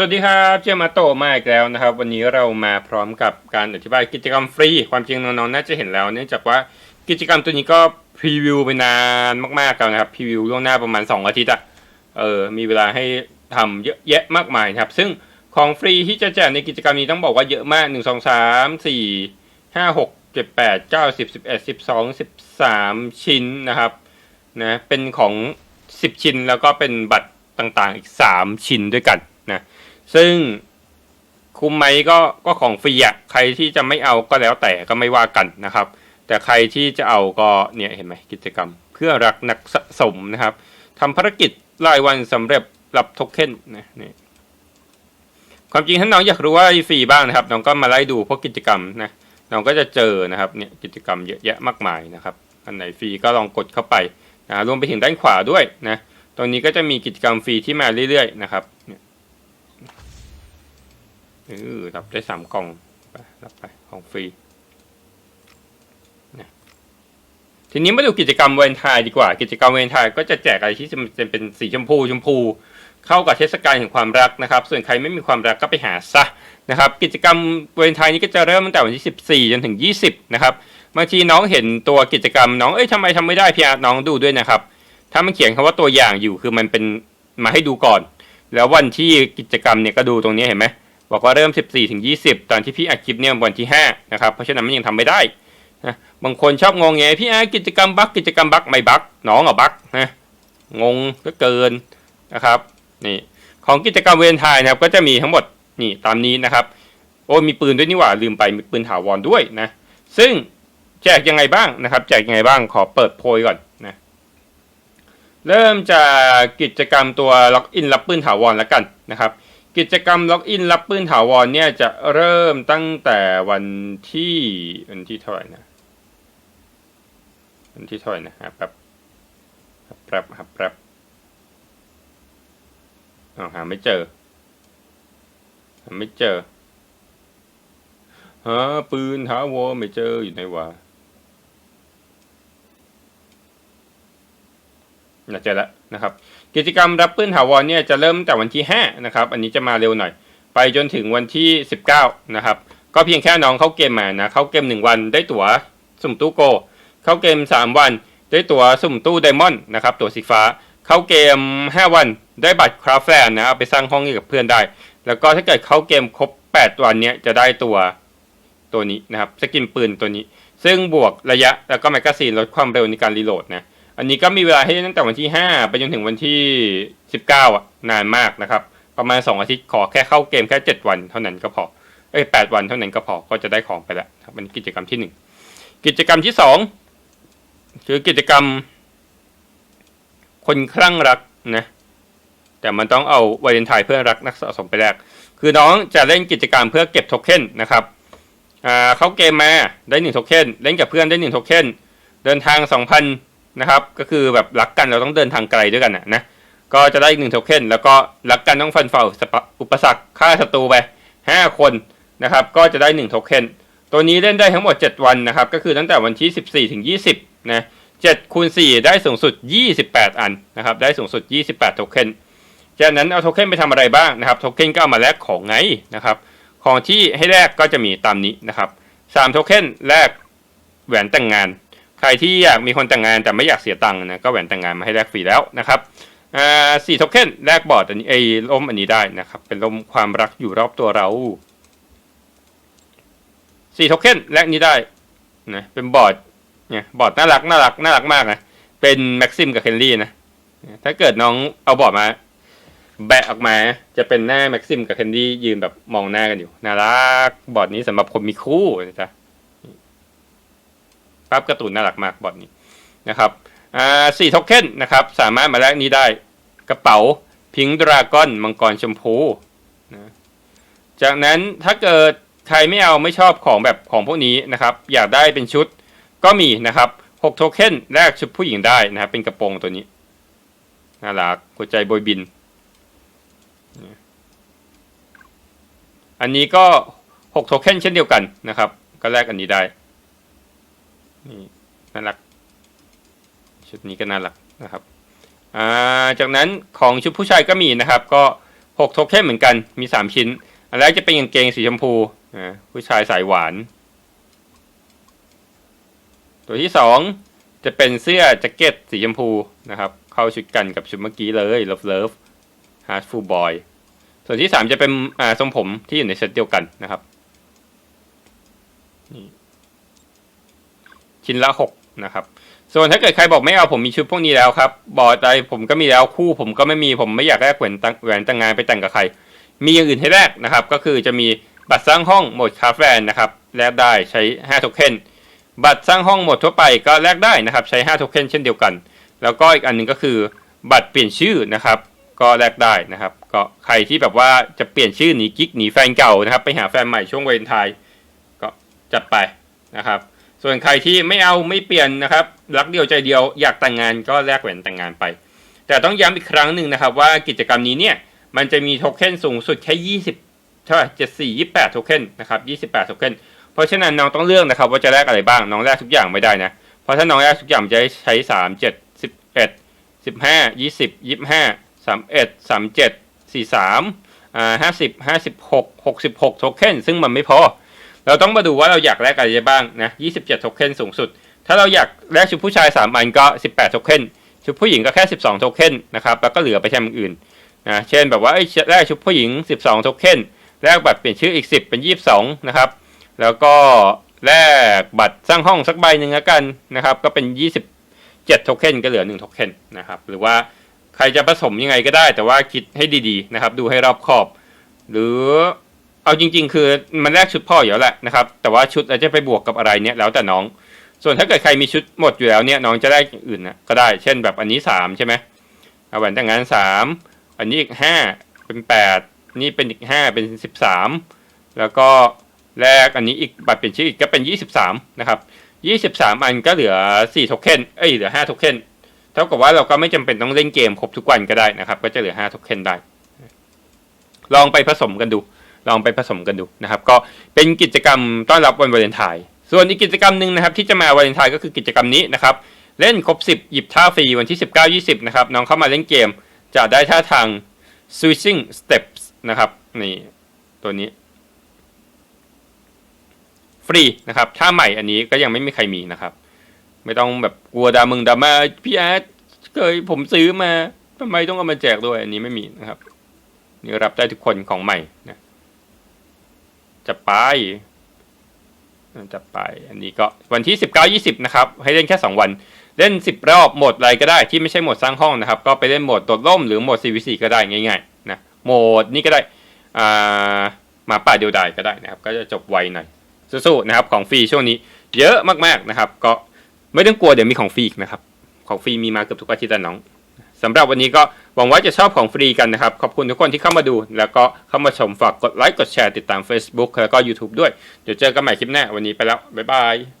สวัสดีครับเจมาโตมาอีกแล้วนะครับ วันนี้เรามาพร้อมกับการอธิบายกิจกรรมฟรี ความจริงน้องๆน่าจะเห็นแล้ว เนื่องจากว่ากิจกรรมตัวนี้ก็พรีวิวไปนานมากๆแล้วนะครับพรีวิวล่วงหน้าประมาณ 2 อาทิตย์อะเออมีเวลาให้ทำเยอะแยะมากมายครับ ซึ่งของฟรีที่จะแจกในกิจกรรมนี้ต้องบอกว่าเยอะมาก 1 2 3 4 5 6 7 8 9 10 11 12 13 ชิ้นนะครับนะเป็นของ 10 ชิ้นแล้วก็เป็นบัตรต่างๆอีก 3 ชิ้นด้วยกัน นะซึ่งคุ้มไหมก็ก็ของฟรีอะใครที่จะไม่เอาก็แล้วแต่ก็ไม่ว่ากันนะครับ แต่ใครที่จะเอาก็เนี่ยเห็นไหมกิจกรรม เพื่อรักนักสะสมนะครับทำภารกิจรายวันสำเร็จรับโทเค็นนะนี่ความจริงถ้าน้องอยากรู้ว่าฟรีบ้างนะครับ น้องก็มาไล่ดูพวกกิจกรรมนะน้องก็จะเจอนะครับเนี่ยกิจกรรมเยอะแยะมากมายนะครับ อันไหนฟรีก็ลองกดเข้าไปนะรวมไปถึงด้านขวาด้วยนะตรงนี้ก็จะมีกิจกรรมฟรีที่มาเรื่อยๆนะครับเนี่ย เออรับได้สามกล่องไปรับไปของฟรีนะทีนี้มาดูกิจกรรมเวนไทายดีกว่า กิจกรรมเวนไทายก็จะแจกอะไรที่จะเป็นสีชมพูชมพู เข้ากับเทศกาลแห่งความรักนะครับ ส่วนใครไม่มีความรักก็ไปหาซะนะครับ กิจกรรมเวนไทายนี้ก็จะเริ่มตั้งแต่วันที่ 14 จนถึง 20 นะครับบางทีน้องเห็นตัวกิจกรรมน้องเอ้ยทำไมทำไม่ได้พี่อาร์น้องดูด้วยนะครับ ถ้ามันเขียนคำว่าตัวอย่างอยู่คือมันเป็นมาให้ดูก่อน แล้ววันที่กิจกรรมเนี่ยก็ดูตรงนี้เห็นไหม บอกว่าเริ่ม 14ถึง20 ตอนที่พี่อัดคลิปเนี่ยวันที่5นะครับ เพราะฉะนั้นมันยังทำไม่ได้นะบางคนชอบงงไงพี่อากิจกรรมบักกิจกรรมบักไม่บักน้องอะบักนะงงก็เกินนะครับนี่ของกิจกรรมเวนไทายนะครับก็จะมีทั้งหมดนี่ตามนี้นะครับ โอ้มีปืนด้วยนี่หว่าลืมไปมีปืนถาวรด้วยนะซึ่งแจกยังไงบ้างนะครับ แจกยังไงบ้างขอเปิดโพยก่อนนะเริ่มจากกิจกรรมตัวล็อกอินรับปืนถาวรแล้วกันนะครับ กิจกรรมล็อกอินรับปืนถาวรเนี่ยจะเริ่มตั้งแต่วันที่วันที่เท่าไหร่นะ วันที่เท่าไหร่นะฮะแป๊บแป๊บครับแป๊บอ้าวหาไม่เจอ หาไม่เจอหาปืนถาวรไม่เจออยู่ไหนวะน่า เจอแล้วนะครับ กิจกรรมรับปืนถาวรเนี่ยจะเริ่มตั้งแต่วันที่5นะครับ อันนี้จะมาเร็วหน่อย ไปจนถึงวันที่ 19 นะครับ ก็เพียงแค่น้องเข้าเกมมานะ เข้าเกม 1 วันได้ตั๋วสุ่มตู้โก เข้าเกม 3 วันได้ตั๋วสุ่มตู้ไดมอนด์นะครับ ตั๋วสีฟ้า เข้าเกม 5 วันได้บัตรคราฟแลนนะ เอาไปสร้างห้องให้กับเพื่อนได้ แล้วก็ถ้าเกิดเข้าเกมครบ 8 วันเนี้ยจะได้ตัวตัวนี้นะครับ สกินปืนตัวนี้ ซึ่งบวกระยะแล้วก็แมกกาซีนลดความเร็วในการรีโหลดนะ อันนี้ก็มีเวลาให้ตั้งแต่วันที่ 5 ไปจนถึงวันที่ 19อะนานมากนะครับ ประมาณ 2 อาทิตย์ขอแค่เข้าเกมแค่ 7 วันเท่านั้นก็พอเอ้ย8วันเท่านั้นก็พอก็จะได้ของไปแล้วครับเป็นกิจกรรมที่ 1 กิจกรรมที่2คือกิจกรรม คนคลั่งรักนะแต่มันต้องเอาวาเลนไทน์เพื่อนรักนักสะสมไปแรกคือน้องจะเล่นกิจกรรมเพื่อเก็บโทเค็นนะครับอ่าเข้าเกมมาได้1โทเค็นเล่นกับเพื่อนได้1โทเค็นเดินทาง2,000 นะครับ ก็คือแบบรักกันเราต้องเดินทางไกลด้วยกันนะนะ ก็จะได้อีกหนึ่งโทเค็นแล้วก็รักกันต้องฟันเฝ่าอุปสรรคฆ่าศัตรูไป5 คนนะครับ ก็จะได้1โทเค็นตัวนี้เล่นได้ทั้งหมด 7 วันนะครับ ก็คือตั้งแต่วันที่ 14 ถึง 20 นะ7คูณ4ได้สูงสุด 28 อันนะครับ ได้สูงสุด 28โทเค็นจากนั้นเอาโทเค็นไปทำอะไรบ้างนะครับโทเค็นก็เอามาแลกของไงนะครับ ของที่ให้แลกก็จะมีตามนี้นะครับ3โทเค็นแลกแหวนแต่งงาน ใครที่อยากมีคนแต่งงานแต่ไม่อยากเสียตังค์นะก็แหวนแต่งงานมาให้แลกฟรีแล้วนะครับอ่าสี่โทเค็นแลกบอร์ดอันนี้ไอ้ล่มอันนี้ได้นะครับเป็นล่มความรักอยู่รอบตัวเราสี่โทเค็นแลกนี้ได้นะเป็นบอร์ดเนี่ยบอร์ดน่ารักน่ารักน่ารักมากนะเป็นแม็กซิมกับเคนลี่นะถ้าเกิดน้องเอาบอร์ดมา แบะออกมาจะเป็นหน้าแม็กซิมกับเคนลี่ยืนแบบมองหน้ากันอยู่น่ารักบอร์ดนี้สำหรับคนมีคู่นะจ๊ะ ภาพการ์ตูนน่ารักมากบอทนี้นะครับอ่าสี่โทเค็นนะครับสามารถมาแลกนี้ได้กระเป๋าพิงดราก้อนมังกรชมพูนะจากนั้นถ้าเกิดใครไม่เอาไม่ชอบของแบบของพวกนี้นะครับ อยากได้เป็นชุดก็มีนะครับหกโทเค็นแลกชุดผู้หญิงได้นะครับ เป็นกระโปรงตัวนี้น่ารักหัวใจโบยบิน อันนี้ก็หกโทเค็นเช่นเดียวกันนะครับ ก็แลกอันนี้ได้ นี่น่ารัก ชุดนี้ก็น่ารักนะครับาจากนั้นของชุดผู้ชายก็มีนะครับ ก็หกโทเค็นเหมือนกันมีสามชิ้น อันแรกจะเป็นกางเกงสีชมพูผู้ชายสายหวาน ตัวที่สองจะเป็นเสื้อแจ็คเก็ตสีชมพูนะครับ เข้าชุดกันกับชุดเมื่อกี้เลย Love Love h a r t f u l Boy ส่วนที่สามจะเป็นทรงผมที่อยู่ในเซตเดียวกันนะครับนี่ ชิ้นละหกนะครับ ส่วนถ้าเกิดใครบอกไม่เอาผมมีชุดพวกนี้แล้วครับบอกใจผมก็มีแล้วคู่ผมก็ไม่มีผมไม่อยากแลกแหวนแต่งแหวนแต่งงานไปแต่งกับใคร มีอย่างอื่นให้แลกนะครับ ก็คือจะมีบัตรสร้างห้องโหมดคาแฟนนะครับแลกได้ใช้5โทเค็นบัตรสร้างห้องโหมดทั่วไปก็แลกได้นะครับ ใช้5โทเค็นเช่นเดียวกัน แล้วก็อีกอันหนึงก็คือบัตรเปลี่ยนชื่อนะครับก็แลกได้นะครับ ก็ใครที่แบบว่าจะเปลี่ยนชื่อหนีกิ๊กหนีแฟนเก่านะครับ ไปหาแฟนใหม่ช่วงวาเลนไทน์ก็จัดไปนะครับ ส่วนใครที่ไม่เอาไม่เปลี่ยนนะครับ รักเดียวใจเดียวอยากแต่งงานก็แลกแหวนแต่งงานไป แต่ต้องย้ำอีกครั้งหนึ่งนะครับ ว่ากิจกรรมนี้เนี่ยมันจะมีโทเค็นสูงสุดแค่20เท่าไหร่74 28โทเค็นนะครับ28โทเค็นเพราะฉะนั้นน้องต้องเลือกนะครับว่าจะแลกอะไรบ้างน้องแลกทุกอย่างไม่ได้นะเพราะถ้าน้องแลกทุกอย่างจะใช้3 7 11 15 20 25 31 37 43อ่า50 56 66โทเค็นซึ่งมันไม่พอ เราต้องมาดูว่าเราอยากแลกอะไรได้บ้างนะ27โทเค็นสูงสุด ถ้าเราอยากแลกชุดผู้ชาย3อันก็ 18โทเค็นชุดผู้หญิงก็แค่ 12โทเค็นนะครับแล้วก็เหลือไปใช้อย่างอื่นนะเช่นแบบว่าเอ้แลกชุดผู้หญิง 12โทเค็นแลกบัตรเปลี่ยนชื่ออีก 10 เป็น 22นะครับแล้วก็แลกบัตรสร้างห้องสักใบหนึ่งแล้วกันนะครับก็เป็น 27โทเค็นก็เหลือ1โทเค็นนะครับหรือว่าใครจะผสมยังไงก็ได้ แต่ว่าคิดให้ดีๆนะครับดูให้รอบคอบ หรือ เอาจริง ๆ คือมันแลกชุดพ่ออยู่แล้วแหละนะครับ แต่ว่าชุดเราจะไปบวกกับอะไรเนี่ยแล้วแต่น้อง ส่วนถ้าเกิดใครมีชุดหมดอยู่แล้วเนี่ยน้องจะได้อื่นนะก็ได้ เช่นแบบอันนี้สามใช่ไหมเอาแหวนแต่งงานสามอันนี้อีกห้าเป็นแปดนี่เป็นอีกห้าเป็นสิบสามแล้วก็แลกอันนี้อีกบัตรเปลี่ยนชื่ออีกก็เป็นยี่สิบสามนะครับยี่สิบสามอันก็เหลือสี่โทเค็นเอ้ยเหลือห้าโทเค็นเท่ากับว่าเราก็ไม่จำเป็นต้องเล่นเกมครบทุกวันก็ได้นะครับ ก็จะเหลือห้าโทเค็นได้ ลองไปผสมกันดู ลองไปผสมกันดูนะครับ ก็เป็นกิจกรรมต้อนรับวันวาเลนไทน์ส่วนอีกกิจกรรมหนึ่งนะครับ ที่จะมาวาเลนไทน์ก็คือกิจกรรมนี้นะครับ เล่นครบ 10 หยิบท่าฟรีวันที่ 19 20 นะครับ น้องเข้ามาเล่นเกม จะได้ท่าทาง switching steps นะครับนี่ตัวนี้ ฟรีนะครับท่าใหม่อันนี้ก็ยังไม่มีใครมีนะครับ ไม่ต้องแบบกลัวดามึงดามาพี่แอดเคยผมซื้อมาทำไมต้องเอามาแจกด้วยอันนี้ไม่มีนะครับนี่รับได้ทุกคนของใหม่นะ จะไปจะไปอันนี้ก็วันที่ 19 20 นะครับ ให้เล่นแค่ 2 วัน เล่น 10 รอบโหมดอะไรก็ได้ที่ไม่ใช่โหมดสร้างห้องนะครับ ก็ไปเล่นโหมดโดดร่มหรือโหมด CVC ก็ได้ง่ายๆนะโหมดนี้ก็ได้อ่าหมาป่าเดียวดายก็ได้นะครับ ก็จะจบไวหน่อยสู้ๆนะครับของฟรีช่วงนี้ เยอะมากๆนะครับ ก็ไม่ต้องกลัวเดี๋ยวมีของฟรีอีกนะครับ ของฟรีมีมาเกือบทุกอาทิตย์แล้วน้อง สำหรับวันนี้ก็หวังว่าจะชอบของฟรีกันนะครับ ขอบคุณทุกคนที่เข้ามาดู แล้วก็เข้ามาชมฝากกดไลค์กดแชร์ติดตาม Facebook แล้วก็ YouTube ด้วย เดี๋ยวเจอกันใหม่คลิปหน้าวันนี้ไปแล้วบ๊ายบาย